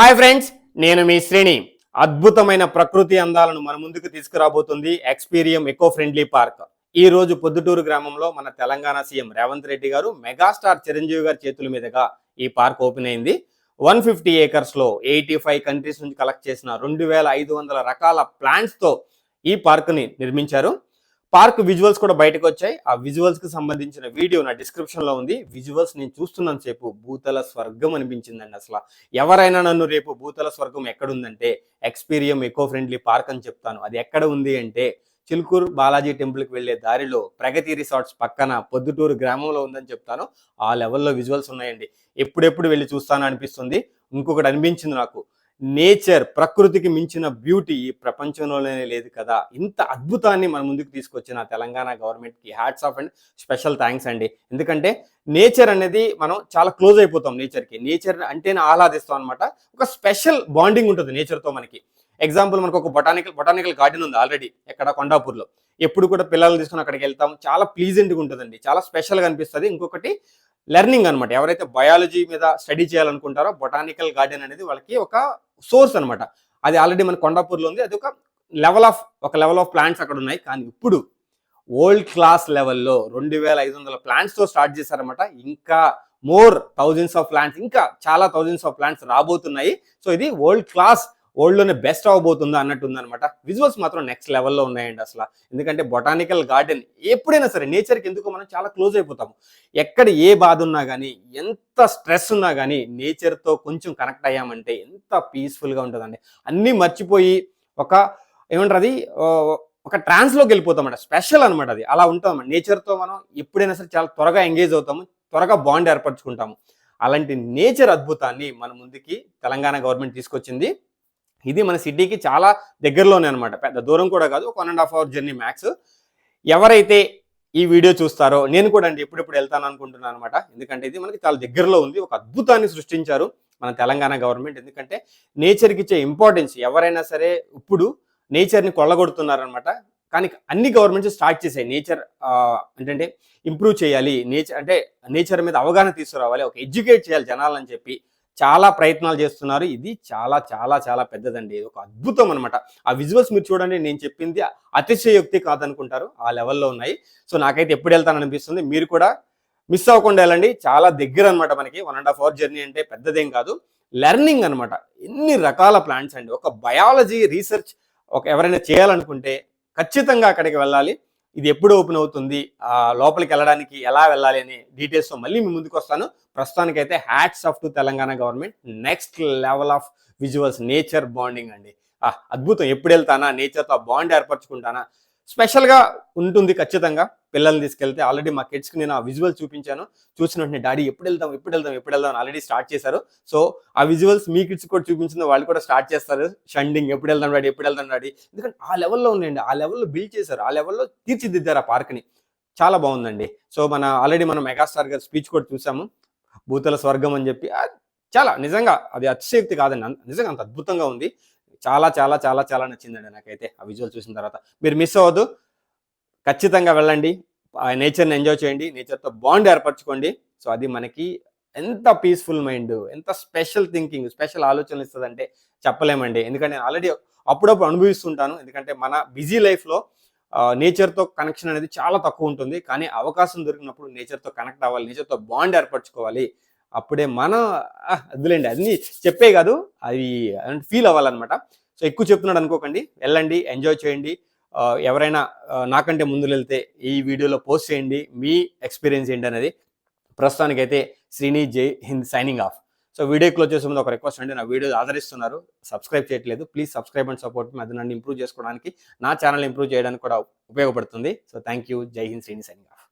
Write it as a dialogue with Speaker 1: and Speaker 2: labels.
Speaker 1: Hi friends నేను మీ శ్రేణి అద్భుతమైన ప్రకృతి అందాలను మన ముందుకు తీసుకురాబోతుంది ఎక్స్పీరియం ఎకో ఫ్రెండ్లీ పార్క్. ఈ రోజు పొద్దుటూరు గ్రామంలో మన తెలంగాణ సీఎం రేవంత్ రెడ్డి గారు మెగాస్టార్ చిరంజీవి గారి చేతుల మీదుగా ఈ పార్క్ ఓపెన్ అయింది. వన్ ఫిఫ్టీ ఏకర్స్లో ఎయిటీ ఫైవ్ కంట్రీస్ నుంచి కలెక్ట్ చేసిన రెండు వేల ఐదు వందల రకాల ప్లాంట్స్తో ఈ పార్క్ని నిర్మించారు. పార్క్ విజువల్స్ కూడా బయటకు వచ్చాయి. ఆ విజువల్స్కి సంబంధించిన వీడియో నా డిస్క్రిప్షన్లో ఉంది. విజువల్స్ నేను చూస్తున్నాను సేపు. భూతల స్వర్గం అనిపించిందండి అసలు. ఎవరైనా నన్ను రేపు భూతల స్వర్గం ఎక్కడుందంటే ఎక్స్పీరియం ఎకో ఫ్రెండ్లీ పార్క్ అని చెప్తాను. అది ఎక్కడ ఉంది అంటే చిలుకూరు బాలాజీ టెంపుల్కి వెళ్ళే దారిలో ప్రగతి రిసార్ట్స్ పక్కన పొద్దుటూరు గ్రామంలో ఉందని చెప్తాను. ఆ లెవెల్లో విజువల్స్ ఉన్నాయండి. ఎప్పుడెప్పుడు వెళ్ళి చూస్తాను అనిపిస్తుంది. ఇంకొకటి అనిపించింది నాకు. నేచర్ ప్రకృతికి మించిన బ్యూటీ ఈ ప్రపంచంలోనే లేదు కదా. ఇంత అద్భుతాన్ని మన ముందుకు తీసుకొచ్చిన తెలంగాణ గవర్నమెంట్కి hats off and special thanks అండి. ఎందుకంటే నేచర్ అనేది మనం చాలా క్లోజ్ అయిపోతాం నేచర్కి. నేచర్ అంటేనే ఆహ్లాదిస్తాం అనమాట ఒక స్పెషల్ బాండింగ్ ఉంటుంది నేచర్తో మనకి. ఎగ్జాంపుల్ మనకు ఒక బొటానికల్ బొటానికల్ గార్డెన్ ఉంది ఆల్రెడీ ఎక్కడ కొండాపూర్లో. ఎప్పుడు కూడా పిల్లల్ని తీసుకుని అక్కడికి వెళ్తాం. చాలా ప్లీజెంట్గా ఉంటుందండి. చాలా స్పెషల్గా అనిపిస్తుంది. ఇంకొకటి లెర్నింగ్ అనమాట ఎవరైతే బయాలజీ మీద స్టడీ చేయాలనుకుంటారో బొటానికల్ గార్డెన్ అనేది వాళ్ళకి ఒక సోర్స్ అనమాట అది ఆల్రెడీ మన కొండాపూర్లో ఉంది. అది ఒక లెవెల్ ఆఫ్ ఒక లెవెల్ ఆఫ్ ప్లాంట్స్ అక్కడ ఉన్నాయి. కానీ ఇప్పుడు వరల్డ్ క్లాస్ లెవెల్లో రెండు వేల ఐదు వందల ప్లాంట్స్తో స్టార్ట్ చేశారనమాట ఇంకా మోర్ థౌజండ్స్ ఆఫ్ ప్లాంట్స్ ఇంకా చాలా థౌజండ్స్ ఆఫ్ ప్లాంట్స్ రాబోతున్నాయి. సో ఇది వరల్డ్ క్లాస్ వరల్డ్లోనే బెస్ట్ అవ్వబోతుందా అన్నట్టు ఉందన్నమాట విజువల్స్ మాత్రం నెక్స్ట్ లెవెల్లో ఉన్నాయండి అసలు. ఎందుకంటే బొటానికల్ గార్డెన్ ఎప్పుడైనా సరే నేచర్కి ఎందుకు మనం చాలా క్లోజ్ అయిపోతాము. ఎక్కడ ఏ బాధ ఉన్నా కానీ ఎంత స్ట్రెస్ ఉన్నా కానీ నేచర్తో కొంచెం కనెక్ట్ అయ్యామంటే ఎంత పీస్ఫుల్గా ఉంటుందండి. అన్నీ మర్చిపోయి ఒక ఏమంటారు అది? ఒక ట్రాన్స్లోకి వెళ్ళిపోతామంట స్పెషల్ అనమాట అది. అలా ఉంటాం నేచర్తో మనం ఎప్పుడైనా సరే చాలా త్వరగా ఎంగేజ్ అవుతాము త్వరగా బాండ్ ఏర్పరచుకుంటాము. అలాంటి నేచర్ అద్భుతాన్ని మన ముందుకి తెలంగాణ గవర్నమెంట్ తీసుకొచ్చింది. ఇది మన సిటీకి చాలా దగ్గరలోనే అనమాట పెద్ద దూరం కూడా కాదు ఒక one and half hour journey max ఎవరైతే ఈ వీడియో చూస్తారో నేను కూడా అండి ఎప్పుడెప్పుడు వెళ్తాను అనుకుంటున్నాను అనమాట ఎందుకంటే ఇది మనకి చాలా దగ్గరలో ఉంది ఒక అద్భుతాన్ని సృష్టించారు మన తెలంగాణ గవర్నమెంట్ ఎందుకంటే నేచర్కి ఇచ్చే ఇంపార్టెన్స్ ఎవరైనా సరే ఇప్పుడు నేచర్ని కొల్లగొడుతున్నారనమాట కానీ అన్ని గవర్నమెంట్స్ స్టార్ట్ చేసాయి. నేచర్ ఏంటంటే ఇంప్రూవ్ చేయాలి. నేచర్ అంటే నేచర్ మీద అవగాహన తీసుకురావాలి. ఒక ఎడ్యుకేట్ చేయాలి జనాలని చెప్పి. చాలా ప్రయత్నాలు చేస్తున్నారు. ఇది చాలా చాలా చాలా పెద్దదండి. ఇది ఒక అద్భుతం అనమాట ఆ విజువల్స్ మీరు చూడండి నేను చెప్పింది అతిశయోక్తి కాదనుకుంటారు. ఆ లెవెల్లో ఉన్నాయి. సో నాకైతే ఎప్పుడు వెళ్తాను అనిపిస్తుంది. మీరు కూడా మిస్ అవ్వకుండా వెళ్ళండి. చాలా దగ్గర అనమాట మనకి. One and half hour journey అంటే పెద్దదేం కాదు. లెర్నింగ్ అనమాట ఎన్ని రకాల ప్లాంట్స్ అండి. ఒక బయాలజీ రీసెర్చ్ ఒక ఎవరైనా చేయాలనుకుంటే ఖచ్చితంగా అక్కడికి వెళ్ళాలి. ఇది ఎప్పుడు ఓపెన్ అవుతుంది? ఆ లోపలికి వెళ్ళడానికి ఎలా వెళ్ళాలి అనే డీటెయిల్స్తో మళ్ళీ మీ ముందుకు వస్తాను. ప్రస్తుతానికైతే hats off to Telangana government next level of visuals nature bonding అండి. అద్భుతం. ఎప్పుడు వెళ్తానా? నేచర్తో బాండ్ ఏర్పరచుకుంటానా? స్పెషల్గా ఉంటుంది ఖచ్చితంగా పిల్లల్ని తీసుకెళ్తే. ఆల్రెడీ మా కిడ్స్కి నేను ఆ విజువల్ చూపించాను. చూసిన వెంటనే డాడీ ఎప్పుడు వెళ్దాం ఎప్పుడు వెళ్దాం ఎప్పుడు వెళ్దాం ఆల్రెడీ స్టార్ట్ చేశారు. సో ఆ విజువల్స్ మీ కిడ్స్ కూడా చూపించిందో. వాళ్ళు కూడా స్టార్ట్ చేస్తారు. షండింగ్ ఎప్పుడు వెళ్దాం డాడీ ఎప్పుడు వెళ్దాం డాడీ ఎందుకంటే ఆ లెవెల్లో ఉన్నాయండి. ఆ లెవెల్లో బిల్డ్ చేశారు. ఆ లెవెల్లో తీర్చిదిద్దారు ఆ పార్క్ని. చాలా బాగుందండి. సో మన ఆల్రెడీ మనం మెగాస్టార్ గారి స్పీచ్ కూడా చూసాము. భూతల స్వర్గం అని చెప్పి. చాలా నిజంగా అది అతిశక్తి కాదండి. నిజంగా అంత అద్భుతంగా ఉంది. చాలా చాలా చాలా చాలా నచ్చిందండి నాకైతే ఆ విజువల్ చూసిన తర్వాత. మీరు మిస్ అవ్వద్దు. ఖచ్చితంగా వెళ్ళండి. ఆ నేచర్ని ఎంజాయ్ చేయండి. నేచర్తో బాండ్ ఏర్పరచుకోండి. సో అది మనకి ఎంత పీస్ఫుల్ మైండ్ ఎంత స్పెషల్ థింకింగ్ స్పెషల్ ఆలోచనలు ఇస్తుందంటే చెప్పలేమండి. ఎందుకంటే నేను ఆల్రెడీ అప్పుడప్పుడు అనుభవిస్తుంటాను. ఎందుకంటే మన బిజీ లైఫ్లో నేచర్తో కనెక్షన్ అనేది చాలా తక్కువ ఉంటుంది. కానీ అవకాశం దొరికినప్పుడు నేచర్తో కనెక్ట్ అవ్వాలి. నేచర్తో బాండ్ ఏర్పరచుకోవాలి. అప్పుడే మనం ఆ, వద్దులేండి అన్ని చెప్పే కాదు అది ఫీల్ అవ్వాలన్నమాట. సో ఎక్కువ చెప్తున్నాడు అనుకోకండి. వెళ్ళండి ఎంజాయ్ చేయండి. ఎవరైనా నాకంటే ముందు వెళ్తే ఈ వీడియోలో పోస్ట్ చేయండి. మీ ఎక్స్పీరియన్స్ ఏంటి అనేది. ప్రస్తుతానికైతే Srini Jai Hind signing off so video close చేసే ముందు ఒక రిక్వెస్ట్ అండి. నా వీడియో ఆదరిస్తున్నారు. సబ్స్క్రైబ్ చేయట్లేదు. ప్లీజ్ సబ్స్క్రైబ్ అండ్ సపోర్ట్ అది నన్ను ఇంప్రూవ్ చేసుకోవడానికి నా ఛానల్ ఇంప్రూవ్ చేయడానికి కూడా ఉపయోగపడుతుంది. సో థ్యాంక్ యూ జై హింద్ శ్రీని సైనింగ్ ఆఫ్